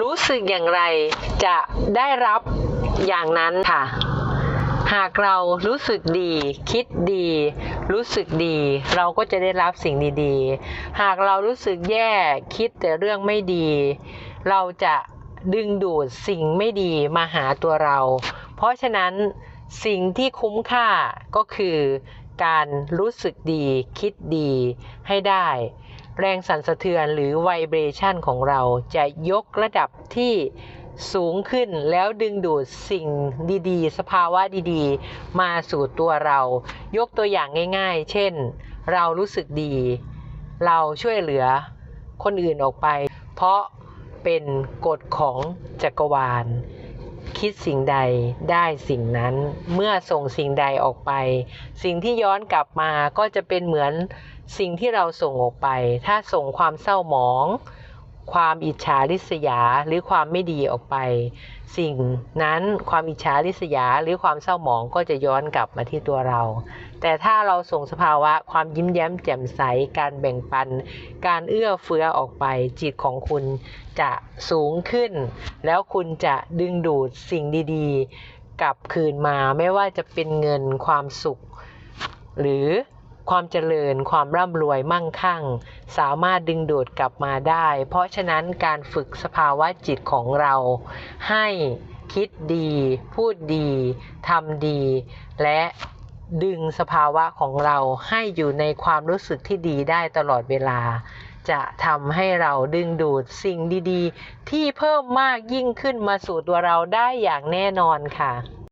รู้สึกอย่างไรจะได้รับอย่างนั้นค่ะ หากเรารู้สึกดี คิดดี รู้สึกดี เราก็จะได้รับสิ่งดีๆ หากเรารู้สึกแย่คิดแต่เรื่องไม่ดี เราจะดึงดูดสิ่งไม่ดีมาหาตัวเรา เพราะฉะนั้นสิ่งที่คุ้มค่าก็คือการรู้สึกดี คิดดีให้ได้ แรงสั่นสะเทือนหรือไวเบรชันของเราจะยกระดับที่สูงขึ้นแล้วดึงดูดสิ่งดีๆ สภาวะดีๆ มาสู่ตัวเรา ยกตัวอย่างง่าย ๆ เช่น เรารู้สึกดี เราช่วยเหลือคนอื่นออกไป เพราะเป็นกฎของจักรวาล คิดสิ่งใดได้สิ่งนั้น เมื่อส่งสิ่งใดออกไป สิ่งที่ย้อนกลับมาก็จะเป็นเหมือน สิ่งที่เราส่งออกไป ถ้าส่งความเศร้าหมอง ความอิจฉาริษยาหรือความไม่ดีออกไป สิ่งนั้นความอิจฉาริษยาหรือความเศร้าหมองก็จะย้อนกลับมาที่ตัวเรา แต่ถ้าเราส่งสภาวะความยิ้มแย้มแจ่มใส การแบ่งปัน การเอื้อเฟื้อออกไป จิตของคุณจะสูงขึ้น แล้วคุณจะดึงดูดสิ่งดีๆ กลับคืนมาไม่ว่าจะเป็นเงินความสุข หรือ ความเจริญความร่ำรวยมั่งคั่ง สามารถดึงดูดกลับมาได้ เพราะฉะนั้นการฝึกสภาวะจิตของเรา ให้คิดดี พูดดีทำดี และดึงสภาวะของเราให้อยู่ในความรู้สึกที่ดีได้ตลอดเวลา จะทำให้เราดึงดูดสิ่งดี ๆ ที่เพิ่มมากยิ่งขึ้นมาสู่ตัวเราได้อย่างแน่นอนค่ะ